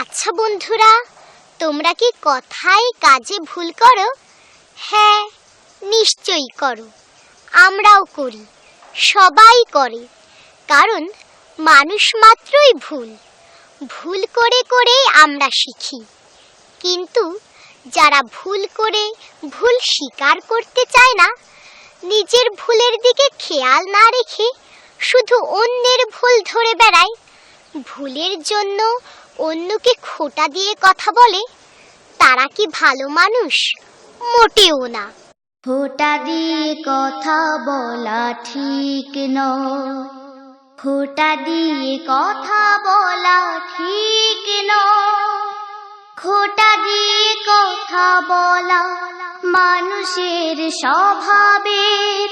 আচ্ছা বন্ধুরা, তোমরা কি কথায় কাজে ভুল করো? হ্যাঁ নিশ্চয়ই করো। আমরাও করি, সবাই করে। কারণ মানুষ মাত্রই ভুল। ভুল করে করেই আমরা শিখি। কিন্তু যারা ভুল করে ভুল স্বীকার করতে চায় না, নিজের ভুলের দিকে খেয়াল না রেখে শুধু অন্যের ভুল ধরে বেড়ায়। ভুলের জন্য অন্যকে খোটা দিয়ে কথা বলে, তারা কি ভালো মানুষ? মোটেও না। ফোঁটা দিয়ে কথা বলা ঠিক নয়। ফোঁটা দিয়ে কথা বলা ঠিক নয়। খোটা দিয়ে কথা বলা মানুষের স্বভাবের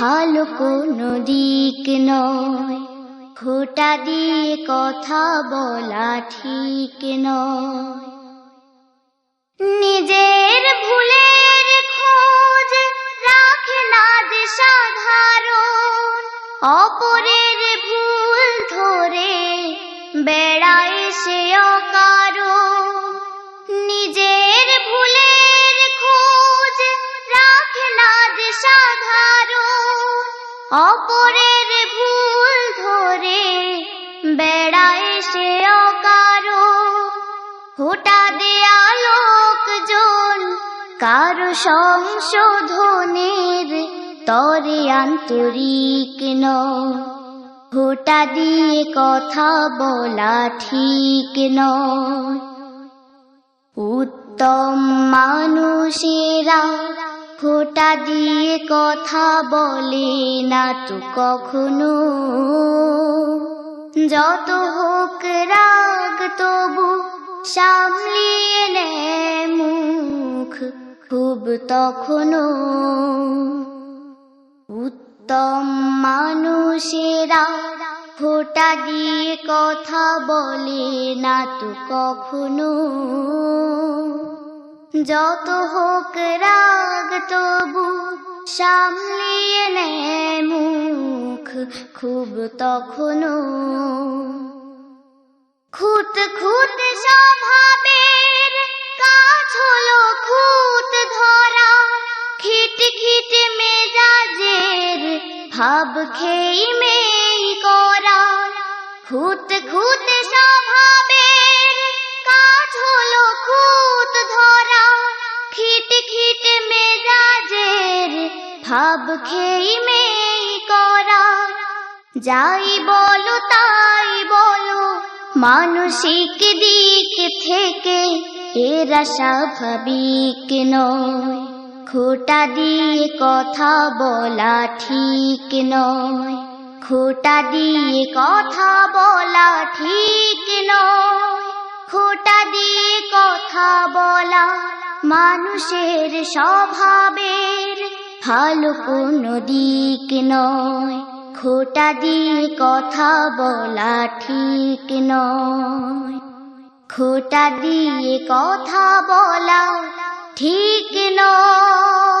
ভালো কোনো দিক নয়। খোটা দিয়ে কথা বলা ঠিক নয়। নিজের ভুলের খোঁজ রাখে না যে সাধারণ অপরের ভুল ধরে বেড়ায় সে অকারণ। নিজের ভুলের খোঁজ রাখে না যে সাধারণ অপরের ভুল সে অকারণ ফোটা দেয়া লোকজন, কারও সংশোধনের তরে আন্তরিক নয়। ফোটা দিয়ে কথা বলা ঠিক নয়। উত্তম মানুষেরা ফোটা দিয়ে কথা বলে না তো কখনো। যত হোক রাগ তবু সামলিয়ে নে মুখ খুব তখনও উত্তম মানুষেরা ফোটা দিয়ে কথা বলে না তো কখনো যত হোক রাগ তবু সামলিয়ে নে মুখ খুব তখনও খুঁত খুঁত স্বভাবের কাজ হলো খুঁত ধরা। খিট খিট মেজাজের ভাব খেই মেই করা। খুঁত খুঁত স্বভাবের কাজ হলো খুঁত ধরা। খিট খিট মেজাজের ভাব খেই মেই করা। যাই বলো বলো মানসিক দিক থেকে এরা স্বাভাবিক নয়। খোটা দিয়ে কথা বলা ঠিক নয়। খোটা দিয়ে কথা বলা ঠিক নয়। খোটা দিয়ে কথা বলা মানুষের স্বভাবের ভালো কোনো দিক নয়। খোটা দিয়ে কথা বলা ঠিক নয়। খোটা দিয়ে কথা বলা ঠিক নয়।